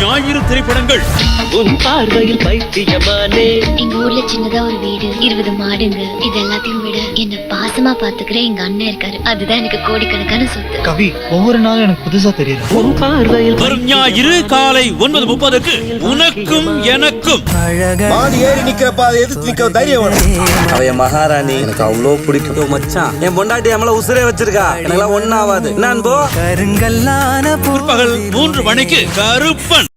ஞாயிறு திரைப்படங்கள். உன் பார்வையில் பைத்தியமானே. எங்க ஊர்ல சின்னதா ஒரு வீடு இருபது மாடுங்க. இது எல்லாத்தையும் விட என்ன பாசமா பாத்துக்கிற எங்க அண்ணன் இருக்காரு. அதுதான் எனக்கு கோடிக்கணக்கான சொத்து. கவி ஒவ்வொரு நாளும் எனக்கு புதுசா தெரியுது. உன் பார்வையில் வரும் ஞாயிறு காலை ஒன்பது முப்பதுக்கு உனக்கும் எனக்கும். மாடி ஏறி நிக்கிறப்ப அதை எதிர்த்து நிக்க தைரியம் வேணும் மகாராணி. எனக்கு அவ்வளோ பிடிக்கும். மச்சான். என் பொண்டாட்டி நம்மள உசுரே வச்சிருக்கா. எனக்கு ஒன்னாவாது நான் போ கருங்கல்லான பிற்பகல் மூன்று மணிக்கு கருப்பன்.